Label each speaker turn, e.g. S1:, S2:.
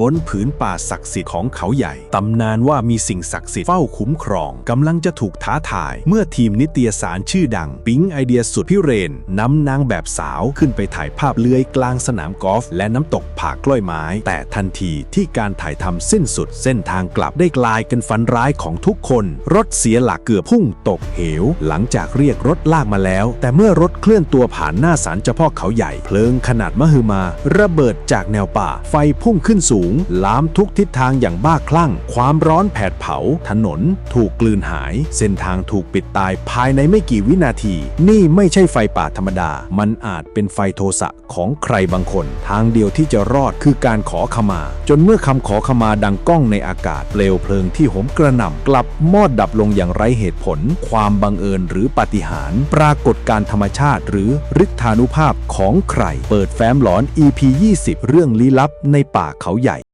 S1: บนผืนป่าศักดิ์สิทธิ์ของเขาใหญ่ ตำนานว่ามีสิ่งศักดิ์สิทธิ์เฝ้าคุ้มครองกำลังจะถูกท้าทาย เมื่อทีมนิตยสารชื่อดัง ปิ๊งไอเดียสุดพิเรนนำนางแบบสาวขึ้นไปถ่ายภาพเลื้อยกลางสนามกอล์ฟและน้ำตกผากล้วยไม้ แต่ทันทีที่การถ่ายทำสิ้นสุดเส้นทางกลับได้กลายเป็นฝันร้ายของทุกคน รถเสียหลักเกือบพุ่งตกเหว หลังจากเรียกรถลากมาแล้ว แต่เมื่อรถเคลื่อนตัวผ่านหน้าศาลเจ้าพ่อเขาใหญ่เพลิงขนาดมหึมา ระเบิดจากแนวป่าไฟพุ่งขึ้นสูงลามทุกทิศทางอย่างบ้าคลั่ง ความร้อนแผดเผา ถนน ถูกกลืนหาย เส้นทางถูกปิดตายภายในไม่กี่วินาที นี่ไม่ใช่ไฟป่าธรรมดา มันอาจเป็นไฟโทสะของใครบางคน ทางเดียวที่จะรอดคือการขอขมา จนเมื่อคำขอขมาดังก้องในอากาศ เปลวเพลิงที่โหมกระหน่ำกลับมอดดับลงอย่างไร้เหตุผล ความบังเอิญหรือปาฏิหาริย์ปรากฏการธรรมชาติ หรือฤทธานุภาพของใคร เปิดแฟ้มหลอน EP 20 เรื่องลี้ลับในป่าเขาใหญ่